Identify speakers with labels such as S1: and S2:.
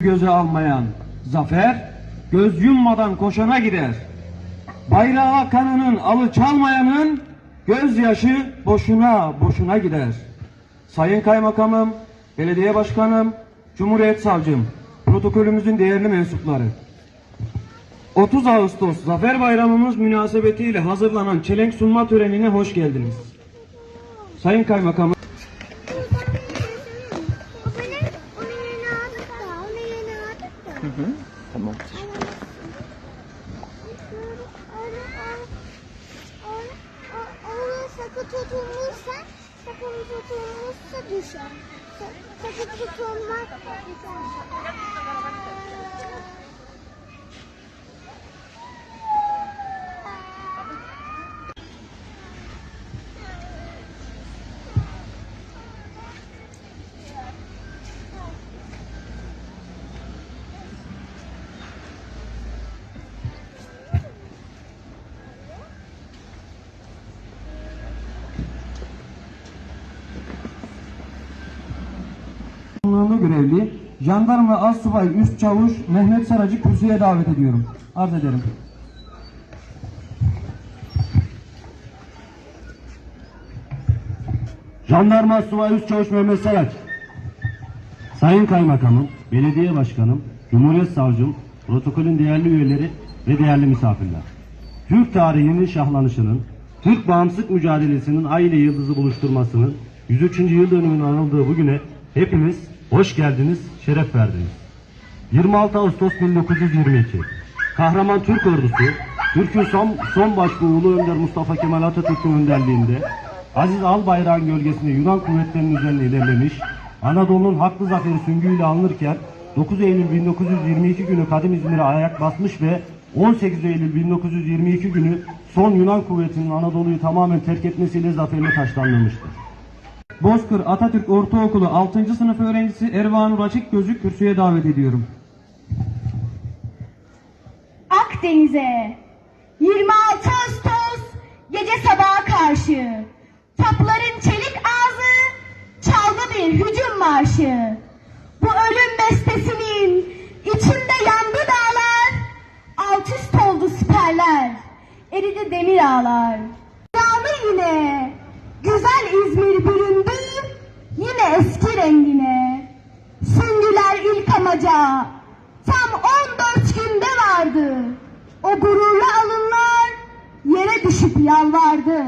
S1: göze almayan zafer göz yummadan koşana gider. Bayrağa kanının alı çalmayanın gözyaşı boşuna boşuna gider. Sayın Kaymakamım, Belediye Başkanım, Cumhuriyet Savcım, protokolümüzün değerli mensupları. 30 Ağustos Zafer Bayramımız münasebetiyle hazırlanan çelenk sunma törenine hoş geldiniz. Sayın Kaymakamım,
S2: aldık da.
S3: Tamam.
S2: Onu sakı tutulmuşsa, sakın tutulmuşsa düşer. Sa- Sakı tutulmaz düşer.
S1: Komutanlığında görevli Jandarma Assubay Üst Çavuş Mehmet Saracı kürsüye davet ediyorum. Arz ederim.
S4: Jandarma Subay Üst Çavuş Mehmet Saraç. Sayın Kaymakamım, Belediye Başkanım, Cumhuriyet Savcım, protokolün değerli üyeleri ve değerli misafirler. Türk tarihinin şahlanışının, Türk bağımsızlık mücadelesinin ay ile yıldızı buluşturmasının 103. yıl dönümünün anıldığı bugüne hepimiz hoş geldiniz, şeref verdiniz. 26 Ağustos 1922. Kahraman Türk ordusu, Türk'ün son, son başbuğ Ulu Önder Mustafa Kemal Atatürk'ün önderliğinde Aziz Albayrak'ın gölgesinde Yunan kuvvetlerinin üzerine ilerlemiş, Anadolu'nun haklı zaferi süngüyle alınırken 9 Eylül 1922 günü Kadim İzmir'e ayak basmış ve 18 Eylül 1922 günü son Yunan kuvvetinin Anadolu'yu tamamen terk etmesiyle zaferine taşlanmıştır.
S1: Bozkır Atatürk Ortaokulu 6. sınıf öğrencisi Ervanur Açık Gözü kürsüye davet ediyorum.
S5: Akdeniz'e 26 Ağustos gece sabaha karşı topların çelik ağzı çaldı bir hücum marşı. Bu ölüm bestesinin içinde yandı dağlar, alt üst oldu siperler, eridi demir ağlar. Yağlı yine, güzel İzmir büründü, yine eski rengine. Sündüler ilk amaca, tam 14 günde vardı. O gururlu alınlar yere düşüp yalvardı.